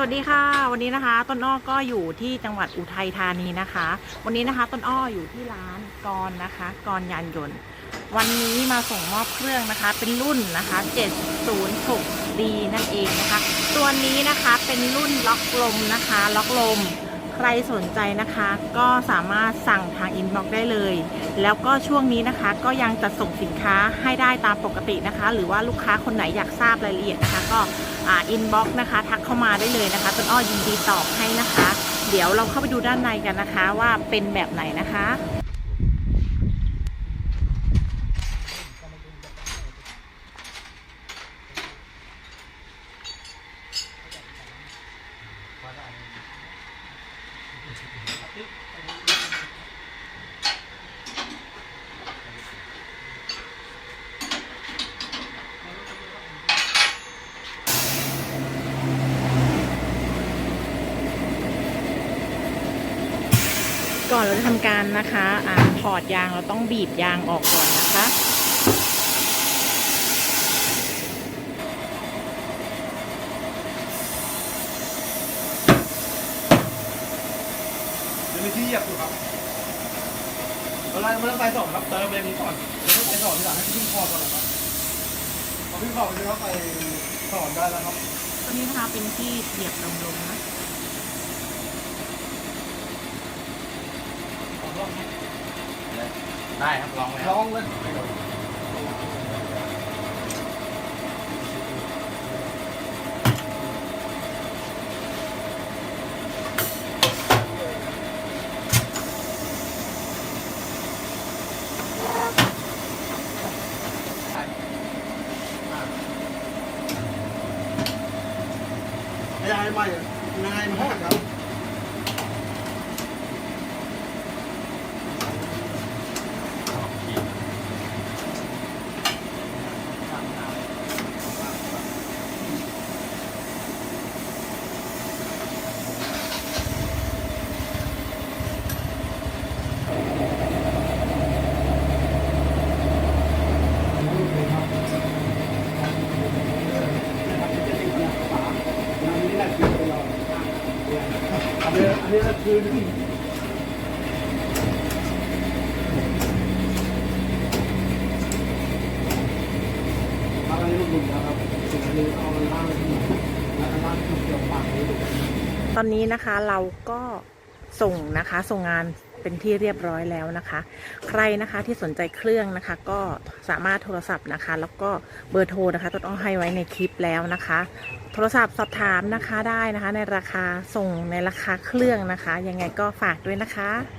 สวัสดีค่ะ วันนี้นะคะ ต้นอ้อก็อยู่ที่จังหวัดอุทัยธานีนะคะ วันนี้นะคะ ต้นอ้ออยู่ที่ร้านกรนะคะ กรยานยนต์ วันนี้มาส่งมอบเครื่องนะคะ เป็นรุ่นนะคะ 706D นั่นเองนะคะ ตัวนี้นะคะเป็นรุ่นล็อกลมนะคะ ล็อกลม ใครสนใจนะคะ ก็สามารถสั่งทางอินบ็อกซ์ได้เลย แล้วก็ช่วงนี้นะคะ ก็ยังจะส่งสินค้าให้ได้ตามปกตินะคะ หรือว่าลูกค้าคนไหนอยากทราบรายละเอียดนะคะ ก็อินบ็อกซ์นะคะ ทักเข้ามาได้เลยนะคะต้นอ้อยินดีตอบให้นะคะ เดี๋ยวเราเข้าไปดูด้านในกันนะคะว่าเป็นแบบไหนนะคะ ก่อนเราจะทำการนะคะอ่าถอดยางเราต้องบีบยางออกก่อนนะคะ มีที่เหยียบอยู่ครับเราไล่ไม่ต้องไปสองครับเติมไปนี้ก่อนเดี๋ยวไปสอนทีหลังให้พี่พอก่อนนะครับพอพี่พอไปเลยครับไปสอนได้แล้วครับตัวนี้นะคะเป็นที่เหยียบลมๆนะสอนรอบครับได้ครับลองเลยลองเลย นายใหม่นายมากครับ อะไรลูกบุญนะครับสิ่งนี้เอามันล่างขึ้นแล้วล่างขึ้นเกี่ยวปากนี้ตอนนี้นะคะเราก็ส่งนะคะส่งงาน เป็นที่เรียบร้อยแล้วนะคะ ใครนะคะที่สนใจเครื่องนะคะ ก็สามารถโทรศัพท์นะคะ แล้วก็เบอร์โทรนะคะต้นอ้อให้ไว้ในคลิปแล้วนะคะ โทรศัพท์สอบถามนะคะได้นะคะ ในราคาส่งในราคาเครื่องนะคะ ยังไงก็ฝากด้วยนะคะ